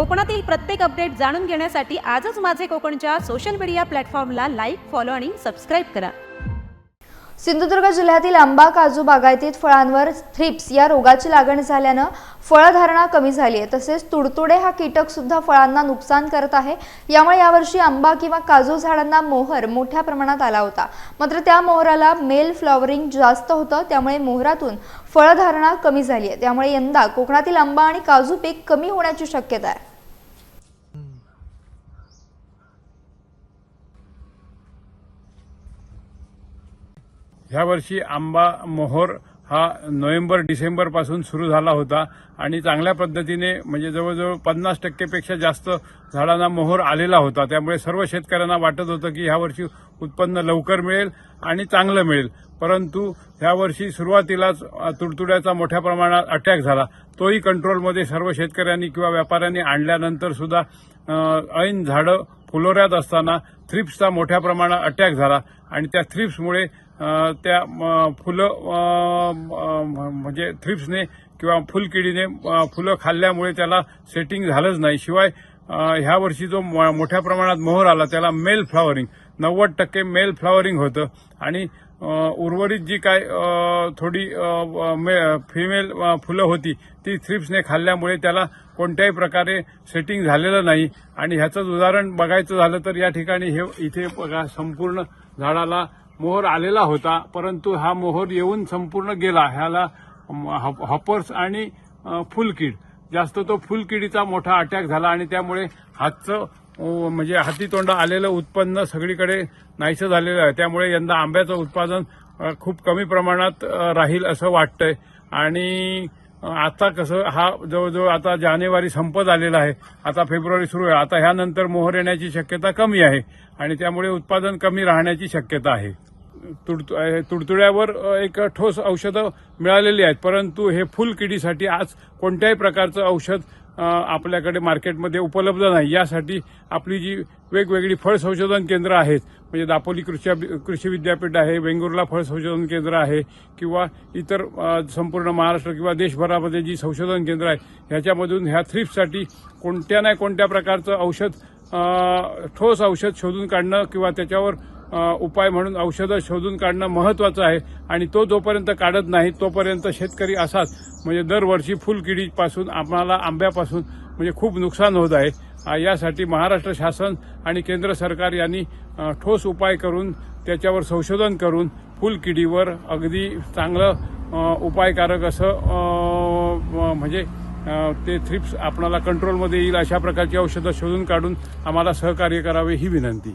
कोकणातील प्रत्येक अपडेट जाणून घेण्यासाठी आजच माझे कोकणच्या सोशल मीडिया प्लॅटफॉर्मला लाईक फॉलो आणि सबस्क्राईब करा. सिंधुदुर्ग जिल्ह्यातील आंबा काजू बागायतीत फळांवर थ्रिप्स या रोगाची लागण झाल्यानं फळधारणा कमी झाली आहे. तसेच तुडतुडे हा कीटक सुद्धा फळांना नुकसान करत आहे. यामुळे यावर्षी आंबा किंवा काजू झाडांना मोहर मोठ्या प्रमाणात आला होता. मात्र त्या मोहराला मेल फ्लॉवरिंग जास्त होतं. त्यामुळे मोहरातून फळधारणा कमी झाली आहे. त्यामुळे यंदा कोकणातील आंबा आणि काजू पीक कमी होण्याची शक्यता आहे. ह्या वर्षी आंबा मोहोर हा नोव्हेंबर डिसेंबरपासून सुरू झाला होता. आणि चांगल्या पद्धतीने म्हणजे जवळजवळ पन्नास टक्केपेक्षा जास्त झाडांना मोहोर आलेला होता. त्यामुळे सर्व शेतकऱ्यांना वाटत होतं की ह्या वर्षी उत्पन्न लवकर मिळेल आणि चांगलं मिळेल. परंतु ह्या वर्षी सुरुवातीलाच तुडतुड्याचा मोठ्या प्रमाणात अटॅक झाला. तोही कंट्रोलमध्ये सर्व शेतकऱ्यांनी किंवा व्यापाऱ्यांनी आणल्यानंतर सुद्धा ऐन झाडं फुलोऱ्यात असताना थ्रिप्सचा मोठ्या प्रमाणात अटॅक झाला. आणि त्या थ्रिप्समुळे त्या फुलं म्हणजे थ्रिप्सने किंवा फुलकिडीने फुलं खाल्ल्यामुळे त्याला सेटिंग झालंच नाही. शिवाय ह्या वर्षी जो मोठ्या प्रमाणात मोहर आला त्याला मेल फ्लॉवरिंग नव्वद टक्के मेल फ्लॉवरिंग होतं. आणि उर्वरित जी काय थोडी फिमेल फुलं होती ती थ्रिप्सने खाल्ल्यामुळे त्याला कोणत्याही प्रकारे सेटिंग झालेलं नाही. आणि ह्याचंच उदाहरण बघायचं झालं तर या ठिकाणी हे इथे बघा संपूर्ण झाडाला मोहर आलेला होता परंतु हा मोहर येऊन संपूर्ण गेला. ह्याला हॉपर्स आणि फुलकीड. जास्त तो फुलकिडीचा मोठा अटॅक झाला आणि त्यामुळे हातचं म्हणजे हातीतोंड आलेलं उत्पन्न सगळीकडे नाहीसं झालेलं आहे. त्यामुळे यंदा आंब्याचं उत्पादन खूप कमी प्रमाणात राहील असं वाटतंय. आणि आता कसं हा जवळजवळ आता जानेवारी संपत आलेला आहे. आता फेब्रुवारी सुरू आहे. आता ह्यानंतर मोहर येण्याची शक्यता कमी आहे आणि त्यामुळे उत्पादन कमी राहण्याची शक्यता आहे. तुडतु तुडतुड्यावर एक ठोस औषधं मिळालेली आहेत. परंतु हे फुलकिडीसाठी आज कोणत्याही प्रकारचं औषध आपल्याकडे मार्केटमध्ये उपलब्ध नाही. यासाठी आपली जी वेगवेगळी फळ संशोधन केंद्र आहेत म्हणजे दापोली कृषी कृषी विद्यापीठ आहे वेंगुर्ला फळ संशोधन केंद्र आहे किंवा इतर संपूर्ण महाराष्ट्र किंवा देशभरामध्ये जी संशोधन केंद्र आहे ह्याच्यामधून ह्या थ्रिप्ससाठी कोणत्या ना कोणत्या प्रकारचं औषध ठोस औषध शोधून काढणं किंवा त्याच्यावर उपाय म्हणून औषधं शोधून काढणं महत्वाचं आहे. आणि तो जोपर्यंत काढत नाही तोपर्यंत शेतकरी असाच. म्हणजे दरवर्षी फुलकिडीपासून आम्हाला आंब्यापासून म्हणजे खूप नुकसान होत आहे. यासाठी महाराष्ट्र शासन आणि केंद्र सरकार यांनी ठोस उपाय करून त्याच्यावर संशोधन करून फुलकिडीवर अगदी चांगलं उपायकारक असं म्हणजे ते थ्रिप्स आपणाला कंट्रोलमध्ये येईल अशा प्रकारची औषधं शोधून काढून आम्हाला सहकार्य करावे ही विनंती.